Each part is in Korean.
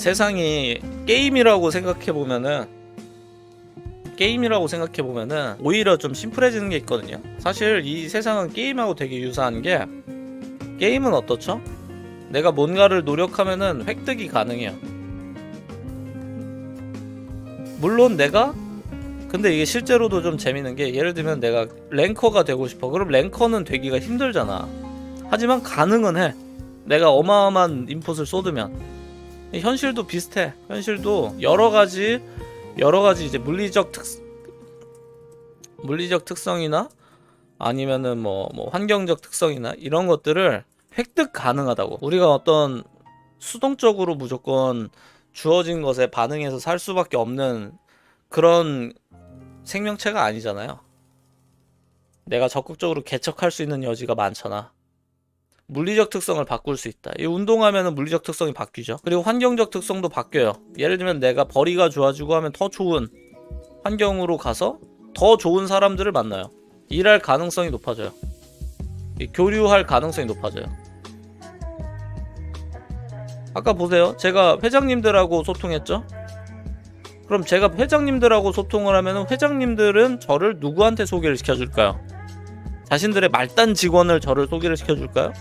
세상이 게임이라고 생각해 보면은 게임이라고 생각해 보면은 오히려 좀 심플해지는 게 있거든요. 사실 이 세상은 게임하고 되게 유사한 게 게임은 어떻죠? 내가 뭔가를 노력하면은 획득이 가능해요. 물론 내가 근데 이게 실제로도 좀 재밌는 게 예를 들면 내가 랭커가 되고 싶어. 그럼 랭커는 되기가 힘들잖아. 하지만 가능은 해. 내가 어마어마한 인풋을 쏟으면 현실도 비슷해. 현실도 여러 가지 여러 가지 이제 물리적 특 물리적 특성이나 아니면은 뭐, 뭐 환경적 특성이나 이런 것들을 획득 가능하다고. 우리가 어떤 수동적으로 무조건 주어진 것에 반응해서 살 수밖에 없는 그런 생명체가 아니잖아요. 내가 적극적으로 개척할 수 있는 여지가 많잖아. 물리적 특성을 바꿀 수 있다. 이 운동하면은 물리적 특성이 바뀌죠. 그리고 환경적 특성도 바뀌어요. 예를 들면 내가 벌이가 좋아지고 하면 더 좋은 환경으로 가서 더 좋은 사람들을 만나요. 일할 가능성이 높아져요. 이 교류할 가능성이 높아져요. 아까 보세요. 제가 회장님들하고 소통했죠? 그럼 제가 회장님들하고 소통을 하면 회장님들은 저를 누구한테 소개를 시켜줄까요? 자신들의 말단 직원을 저를 소개를 시켜줄까요?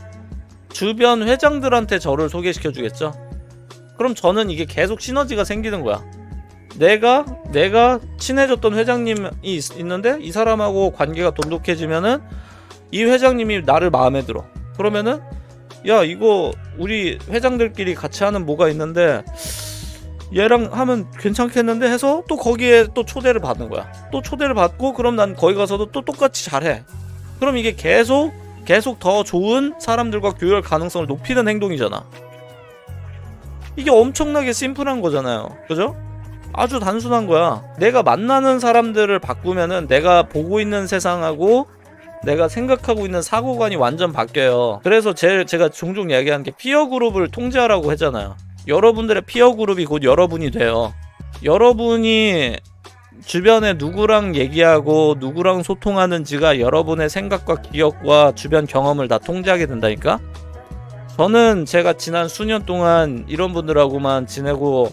주변 회장들한테 저를 소개시켜 주겠죠? 그럼 저는 이게 계속 시너지가 생기는 거야. 내가 내가 친해졌던 회장님이 있, 있는데 이 사람하고 관계가 돈독해지면은 이 회장님이 나를 마음에 들어. 그러면은 야 이거 우리 회장들끼리 같이 하는 뭐가 있는데 얘랑 하면 괜찮겠는데 해서 또 거기에 또 초대를 받는 거야. 또 초대를 받고 그럼 난 거기 가서도 또 똑같이 잘해. 그럼 이게 계속 계속 더 좋은 사람들과 교류할 가능성을 높이는 행동이잖아. 이게 엄청나게 심플한 거잖아요. 그죠? 아주 단순한 거야. 내가 만나는 사람들을 바꾸면은 내가 보고 있는 세상하고 내가 생각하고 있는 사고관이 완전 바뀌어요. 그래서 제, 제가 종종 이야기하는 게 피어 그룹을 통제하라고 하잖아요. 여러분들의 피어 그룹이 곧 여러분이 돼요. 여러분이 주변에 누구랑 얘기하고 누구랑 소통하는지가 여러분의 생각과 기억과 주변 경험을 다 통제하게 된다니까? 저는 제가 지난 수년 동안 이런 분들하고만 지내고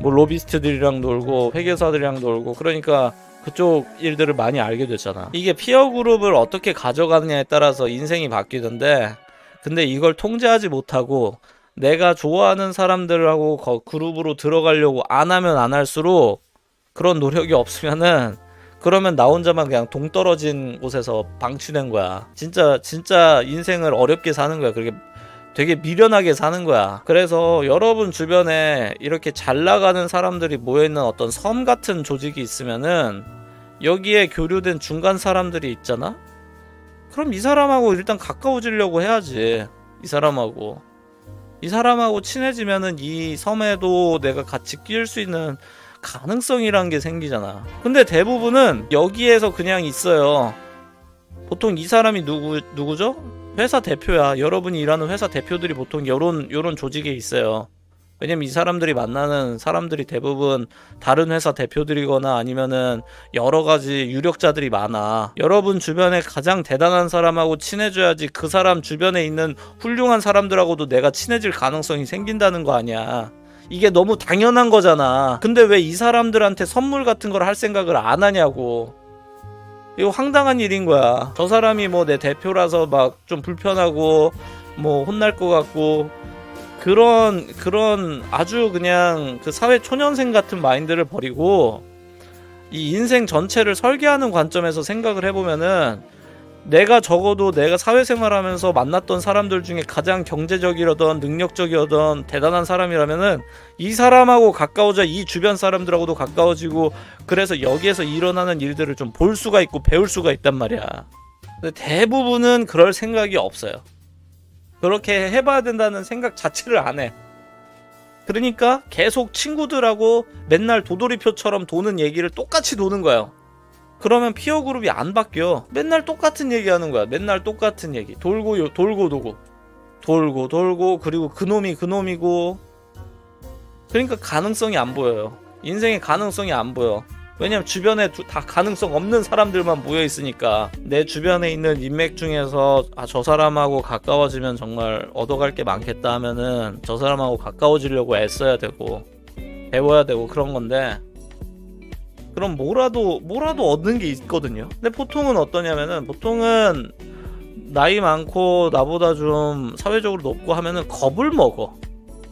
뭐 로비스트들이랑 놀고 회계사들이랑 놀고 그러니까 그쪽 일들을 많이 알게 됐잖아. 이게 피어 그룹을 어떻게 가져가느냐에 따라서 인생이 바뀌던데 근데 이걸 통제하지 못하고 내가 좋아하는 사람들하고 거- 그룹으로 들어가려고 안 하면 안 할수록 그런 노력이 없으면은 그러면 나 혼자만 그냥 동떨어진 곳에서 방치된 거야. 진짜 진짜 인생을 어렵게 사는 거야. 그렇게 되게 미련하게 사는 거야. 그래서 여러분 주변에 이렇게 잘 나가는 사람들이 모여 있는 어떤 섬 같은 조직이 있으면은 여기에 교류된 중간 사람들이 있잖아. 그럼 이 사람하고 일단 가까워지려고 해야지. 이 사람하고 이 사람하고 친해지면은 이 섬에도 내가 같이 끼일 수 있는 가능성이란 게 생기잖아. 근데 대부분은 여기에서 그냥 있어요. 보통 이 사람이 누구 누구죠? 회사 대표야. 여러분이 일하는 회사 대표들이 보통 요런 요런 조직에 있어요. 왜냐면 이 사람들이 만나는 사람들이 대부분 다른 회사 대표들이거나 아니면은 여러 가지 유력자들이 많아. 여러분 주변에 가장 대단한 사람하고 친해져야지 그 사람 주변에 있는 훌륭한 사람들하고도 내가 친해질 가능성이 생긴다는 거 아니야. 이게 너무 당연한 거잖아. 근데 왜 이 사람들한테 선물 같은 걸 할 생각을 안 하냐고. 이거 황당한 일인 거야. 저 사람이 뭐 내 대표라서 막 좀 불편하고 뭐 혼날 것 같고 그런 그런 아주 그냥 그 사회 초년생 같은 마인드를 버리고 이 인생 전체를 설계하는 관점에서 생각을 해보면은 내가 적어도 내가 사회생활하면서 만났던 사람들 중에 가장 경제적이라던 능력적이라던 대단한 사람이라면은 이 사람하고 가까워져 이 주변 사람들하고도 가까워지고 그래서 여기에서 일어나는 일들을 좀 볼 수가 있고 배울 수가 있단 말이야. 근데 대부분은 그럴 생각이 없어요. 그렇게 해봐야 된다는 생각 자체를 안 해. 그러니까 계속 친구들하고 맨날 도돌이표처럼 도는 얘기를 똑같이 도는 거예요. 그러면 피어 그룹이 안 바뀌어. 맨날 똑같은 얘기 하는 거야. 맨날 똑같은 얘기. 돌고 요- 돌고 도고. 돌고 돌고 그리고 그놈이 그놈이고. 그러니까 가능성이 안 보여요. 인생의 가능성이 안 보여. 왜냐면 주변에 두- 다 가능성 없는 사람들만 모여 있으니까 내 주변에 있는 인맥 중에서 아 저 사람하고 가까워지면 정말 얻어갈 게 많겠다 하면은 저 사람하고 가까워지려고 애써야 되고 배워야 되고 그런 건데 그럼 뭐라도 뭐라도 얻는 게 있거든요. 근데 보통은 어떠냐면은 보통은 나이 많고 나보다 좀 사회적으로 높고 하면은 겁을 먹어.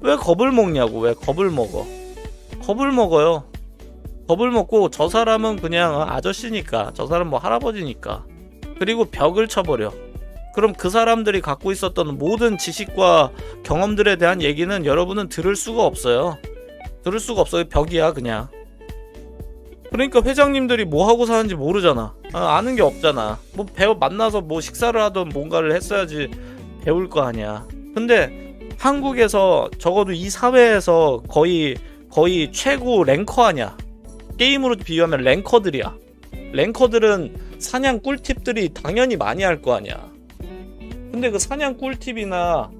왜 겁을 먹냐고 왜 겁을 먹어? 겁을 먹어요. 겁을 먹고 저 사람은 그냥 아저씨니까 저 사람 뭐 할아버지니까 그리고 벽을 쳐버려. 그럼 그 사람들이 갖고 있었던 모든 지식과 경험들에 대한 얘기는 여러분은 들을 수가 없어요. 들을 수가 없어요. 벽이야 그냥. 그러니까 회장님들이 뭐 하고 사는지 모르잖아. 아, 는게 없잖아. 뭐 배워 만나서 뭐 식사를 하던 뭔가를 했어야지 배울 거 아니야. 근데 한국에서 적어도 이 사회에서 거의 거의 최고 랭커 아니야. 게임으로 비유하면 랭커들이야. 랭커들은 사냥 꿀팁들이 당연히 많이 할 거 아니야. 근데 그 사냥 꿀팁이나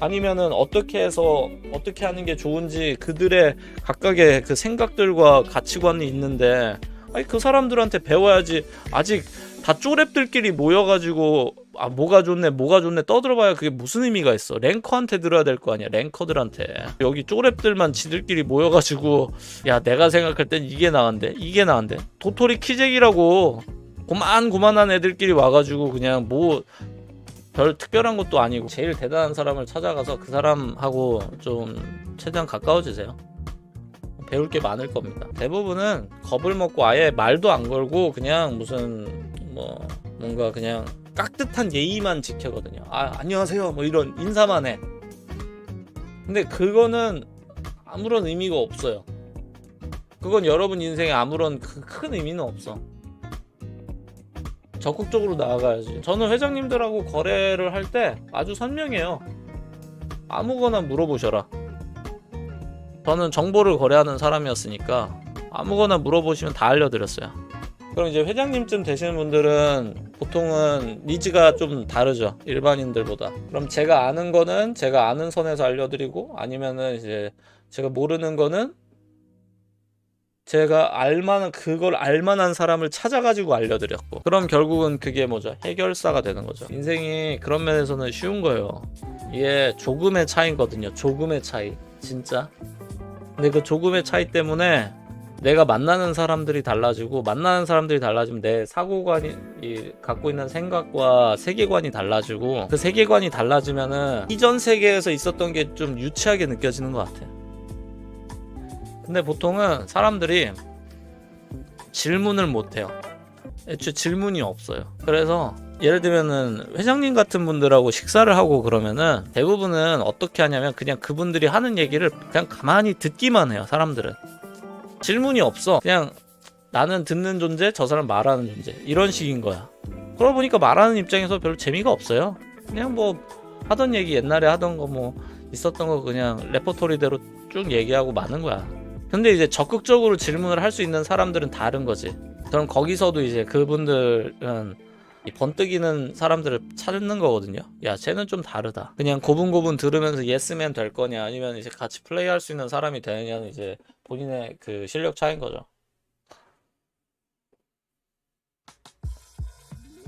아니면은 어떻게 해서 어떻게 하는 게 좋은지 그들의 각각의 그 생각들과 가치관이 있는데 아니 그 사람들한테 배워야지. 아직 다 쪼랩들끼리 모여가지고 아 뭐가 좋네 뭐가 좋네 떠들어봐야 그게 무슨 의미가 있어? 랭커한테 들어야 될 거 아니야 랭커들한테. 여기 쪼랩들만 지들끼리 모여가지고 야 내가 생각할 땐 이게 나은데 이게 나은데. 도토리 키재기라고 고만 고만한 애들끼리 와가지고 그냥 뭐 별 특별한 것도 아니고 제일 대단한 사람을 찾아가서 그 사람하고 좀 최대한 가까워지세요. 배울 게 많을 겁니다. 대부분은 겁을 먹고 아예 말도 안 걸고 그냥 무슨 뭐 뭔가 그냥 깍듯한 예의만 지켜거든요. 아 안녕하세요 뭐 이런 인사만 해. 근데 그거는 아무런 의미가 없어요. 그건 여러분 인생에 아무런 그- 큰 의미는 없어. 적극적으로 나아가야지. 저는 회장님들하고 거래를 할 때 아주 선명해요. 아무거나 물어보셔라. 저는 정보를 거래하는 사람이었으니까 아무거나 물어보시면 다 알려드렸어요. 그럼 이제 회장님쯤 되시는 분들은 보통은 니즈가 좀 다르죠. 일반인들보다. 그럼 제가 아는 거는 제가 아는 선에서 알려드리고 아니면은 이제 제가 모르는 거는 제가 알만한 그걸 알만한 사람을 찾아가지고 알려드렸고 그럼 결국은 그게 뭐죠? 해결사가 되는 거죠. 인생이 그런 면에서는 쉬운 거예요. 이게 조금의 차이거든요. 조금의 차이. 진짜? 근데 그 조금의 차이 때문에 내가 만나는 사람들이 달라지고 만나는 사람들이 달라지면 내 사고관이 이 갖고 있는 생각과 세계관이 달라지고 그 세계관이 달라지면은 이전 세계에서 있었던 게 좀 유치하게 느껴지는 것 같아. 근데 보통은 사람들이 질문을 못 해요. 애초에 질문이 없어요. 그래서 예를 들면은 회장님 같은 분들하고 식사를 하고 그러면은 대부분은 어떻게 하냐면 그냥 그분들이 하는 얘기를 그냥 가만히 듣기만 해요. 사람들은 질문이 없어. 그냥 나는 듣는 존재, 저 사람 말하는 존재 이런 식인 거야. 그러고 보니까 말하는 입장에서 별로 재미가 없어요. 그냥 뭐 하던 얘기 옛날에 하던 거 뭐 있었던 거 그냥 레퍼토리대로 쭉 얘기하고 마는 거야. 근데 이제 적극적으로 질문을 할 수 있는 사람들은 다른 거지. 그럼 거기서도 이제 그분들은 이 번뜩이는 사람들을 찾는 거거든요. 야, 쟤는 좀 다르다. 그냥 고분고분 들으면서 예스맨 될 거냐, 아니면 이제 같이 플레이할 수 있는 사람이 되느냐는 이제 본인의 그 실력 차이인 거죠.